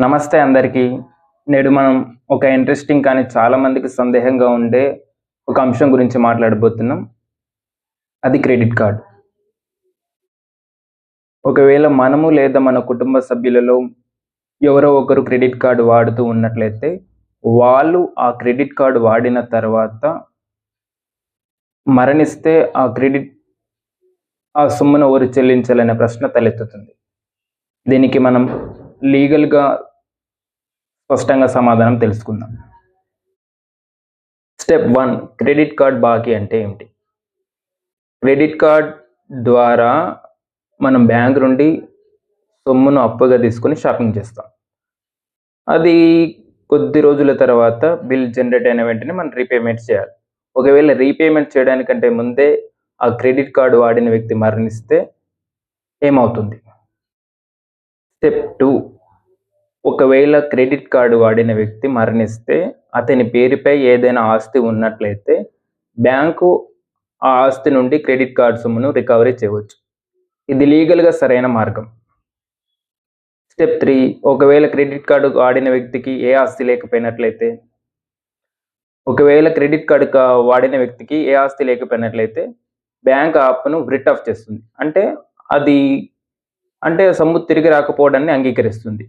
నమస్తే అందరికీ. నేడు మనం ఒక ఇంట్రెస్టింగ్ కానీ చాలామందికి సందేహంగా ఉండే ఒక అంశం గురించి మాట్లాడబోతున్నాం. అది క్రెడిట్ కార్డ్. ఒకవేళ మనము లేదా మన కుటుంబ సభ్యులలో ఎవరో ఒకరు క్రెడిట్ కార్డు వాడుతూ ఉన్నట్లయితే వాళ్ళు ఆ క్రెడిట్ కార్డు వాడిన తర్వాత మరణిస్తే ఆ క్రెడిట్ ఆ సొమ్మును ఎవరు చెల్లించాలనే ప్రశ్న తలెత్తుతుంది. దీనికి మనం లీగల్గా స్పష్టంగా సమాధానం తెలుసుకుందాం. స్టెప్ వన్ క్రెడిట్ కార్డ్ బాకీ అంటే ఏమిటి? క్రెడిట్ కార్డ్ ద్వారా మనం బ్యాంక్ నుండి సొమ్మును అప్పుగా తీసుకొని షాపింగ్ చేస్తాం. అది కొద్ది రోజుల తర్వాత బిల్ జనరేట్ అయిన వెంటనే మనం రీపేమెంట్ చేయాలి. ఒకవేళ రీపేమెంట్ చేయడానికంటే ముందే ఆ క్రెడిట్ కార్డు వాడిన వ్యక్తి మరణిస్తే ఏమవుతుంది? స్టెప్ టూ ఒకవేళ క్రెడిట్ కార్డు వాడిన వ్యక్తి మరణిస్తే అతని పేరుపై ఏదైనా ఆస్తి ఉన్నట్లయితే బ్యాంకు ఆ ఆస్తి నుండి క్రెడిట్ కార్డ్ సొమ్మును రికవరీ చేయవచ్చు. ఇది లీగల్గా సరైన మార్గం. స్టెప్ త్రీ ఒకవేళ క్రెడిట్ కార్డు వాడిన వ్యక్తికి ఏ ఆస్తి లేకపోయినట్లయితే ఒకవేళ క్రెడిట్ కార్డు వాడిన వ్యక్తికి ఏ ఆస్తి లేకపోయినట్లయితే బ్యాంక్ ఆ అప్పును రిట్ ఆఫ్ చేస్తుంది. అంటే అది అంటే సొమ్ము తిరిగి రాకపోవడాన్ని అంగీకరిస్తుంది.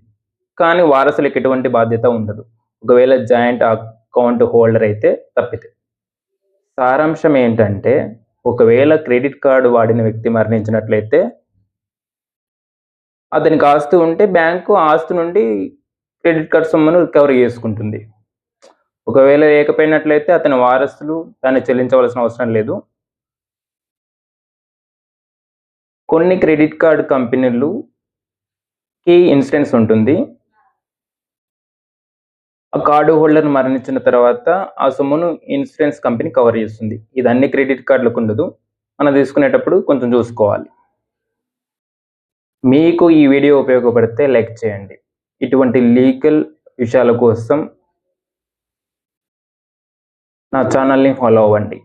కానీ వారసులకు ఎటువంటి బాధ్యత ఉండదు. ఒకవేళ జాయింట్ అకౌంట్ హోల్డర్ అయితే తప్పితే. సారాంశం ఏంటంటే ఒకవేళ క్రెడిట్ కార్డు వాడిన వ్యక్తి మరణించినట్లయితే అతనికి ఆస్తి ఉంటే బ్యాంకు ఆస్తి నుండి క్రెడిట్ కార్డ్ సొమ్మును రికవరీ చేసుకుంటుంది. ఒకవేళ లేకపోయినట్లయితే అతని వారసులు దాన్ని చెల్లించవలసిన అవసరం లేదు. కొన్ని క్రెడిట్ కార్డ్ కంపెనీలుకి ఇన్సూరెన్స్ ఉంటుంది. ఆ కార్డు హోల్డర్ మరణించిన తర్వాత ఆ సొమ్మును ఇన్సూరెన్స్ కంపెనీ కవర్ చేస్తుంది. ఇది అన్ని క్రెడిట్ కార్డులకు ఉండదు. మనం తీసుకునేటప్పుడు కొంచెం చూసుకోవాలి. మీకు ఈ వీడియో ఉపయోగపడితే లైక్ చేయండి. ఇటువంటి లీగల్ విషయాల కోసం నా ఛానల్ని ఫాలో అవ్వండి.